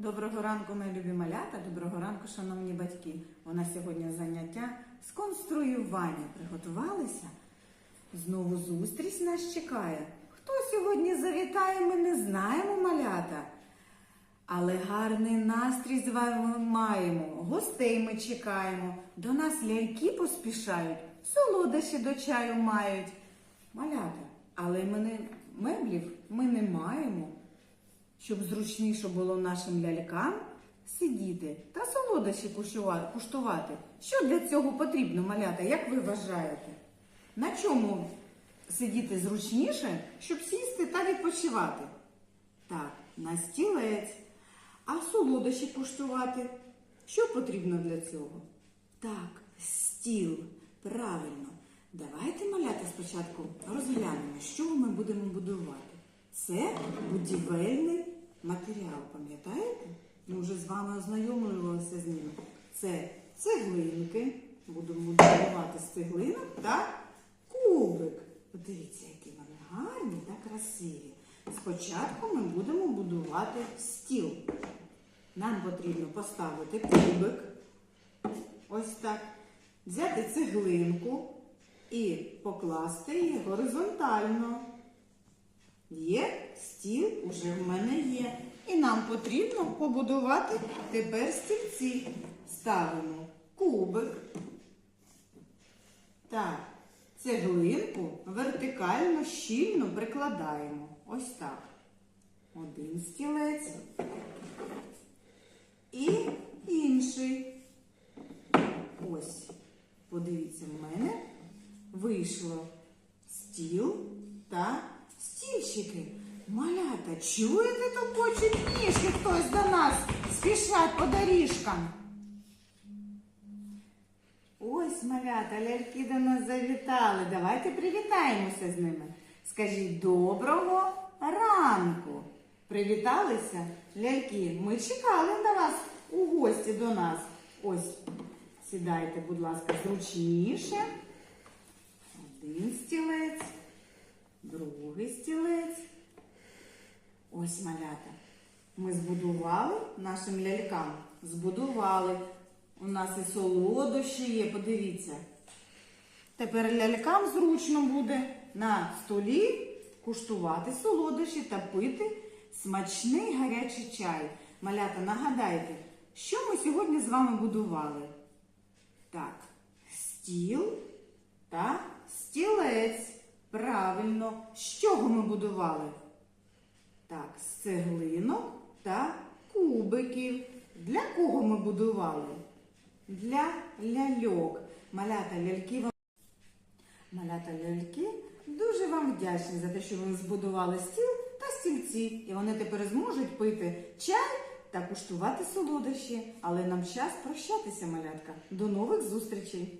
Доброго ранку, мої любі малята, доброго ранку, шановні батьки. У нас сьогодні заняття з конструювання. Приготувалися? Знову зустріч нас чекає. Хто сьогодні завітає, ми не знаємо, малята. Але гарний настрій з вами маємо. Гостей ми чекаємо. До нас ляльки поспішають, солодощі до чаю мають. Малята, але ми не, меблів ми не маємо щоб зручніше було нашим лялькам сидіти та солодощі куштувати. Що для цього потрібно, малята, як ви вважаєте? На чому сидіти зручніше, щоб сісти та відпочивати? Так, на стілець. А солодощі куштувати? Що потрібно для цього? Так, стіл. Правильно. Давайте, малята, спочатку розглянемо, що ми будемо будувати. Це будівельний матеріал, пам'ятаєте? Ми вже з вами ознайомлювалися з ним. Це цеглинки, будемо будувати з цеглинок та кубик. Подивіться, які вони гарні та красиві. Спочатку ми будемо будувати стіл. Нам потрібно поставити кубик, ось так, взяти цеглинку і покласти її горизонтально. Є стіл уже в мене є. І нам потрібно побудувати тепер стільці. Ставимо кубик. Так, цеглинку вертикально щільно прикладаємо. Ось так. Один стілець і інший. Ось, подивіться, в мене вийшло стіл та стільчики. Малята, чуєте, топочуть ніжки хтось до нас спішать по доріжкам. Ось, малята, ляльки до нас завітали. Давайте привітаємося з ними. Скажіть доброго ранку. Привіталися? Ляльки, ми чекали на вас у гості до нас. Ось, сідайте, будь ласка, зручніше. Один стілець, стілець. Ось малята. Ми збудували нашим лялькам. Збудували. У нас і солодощі є, подивіться. Тепер лялькам зручно буде на столі куштувати солодощі та пити смачний гарячий чай. Малята, нагадайте, що ми сьогодні з вами будували? Так, стіл та стілець. Правильно. З чого ми будували? Так, з цеглинок та кубиків. Для кого ми будували? Для ляльок. Малята ляльки вам. Малята ляльки дуже вам вдячні за те, що ви збудували стіл та стільці. І вони тепер зможуть пити чай та куштувати солодощі. Але нам час прощатися, малятка. До нових зустрічей!